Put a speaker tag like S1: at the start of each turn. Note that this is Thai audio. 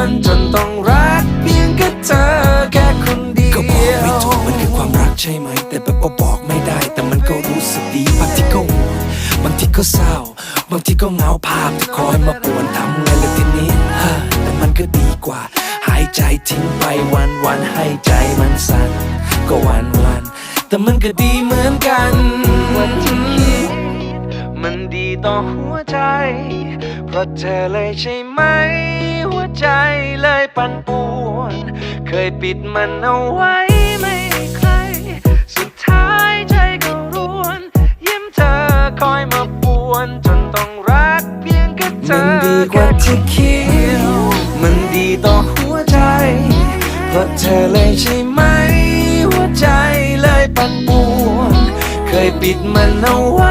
S1: วนจนต้องรักเพียงแค่เธอแค่คนเดียว
S2: ก็บอกไม่ถูกมันคือความรักใช่ไหม แต่แบบว่าบอกไม่ได้ แต่มันก็รู้สึกดีบางทีก็ห่วงบางทีก็เศร้า บางทีก็เหงาภาพที่คอยมาป่วนทำไงล่ะทีนี้ฮะแต่มันก็ดีกว่า หายใจทิ้งไปวันวันๆให้ใจมันสั่นก็วันวันๆแต่มันก็ดีเหมือนกัน
S1: วันที่คิดมันดีต่อหัวใจ เพราะเธอเลยใช่ไหม หัวใจเลยปั่นป่วน เคยปิดมันเอาไว้ไม่ใคร สุดท้ายใจก็ร่วน ยิ้มเธอคอยมาป่วน จนต้องรักเพียงแค่เธอมันดีกว่าที่คิดมันดีต่อหัวใจเพราะเธอเลยใช่ไหม หัวใจเลยปั่นป่วน เคยปิดมันเอาไว้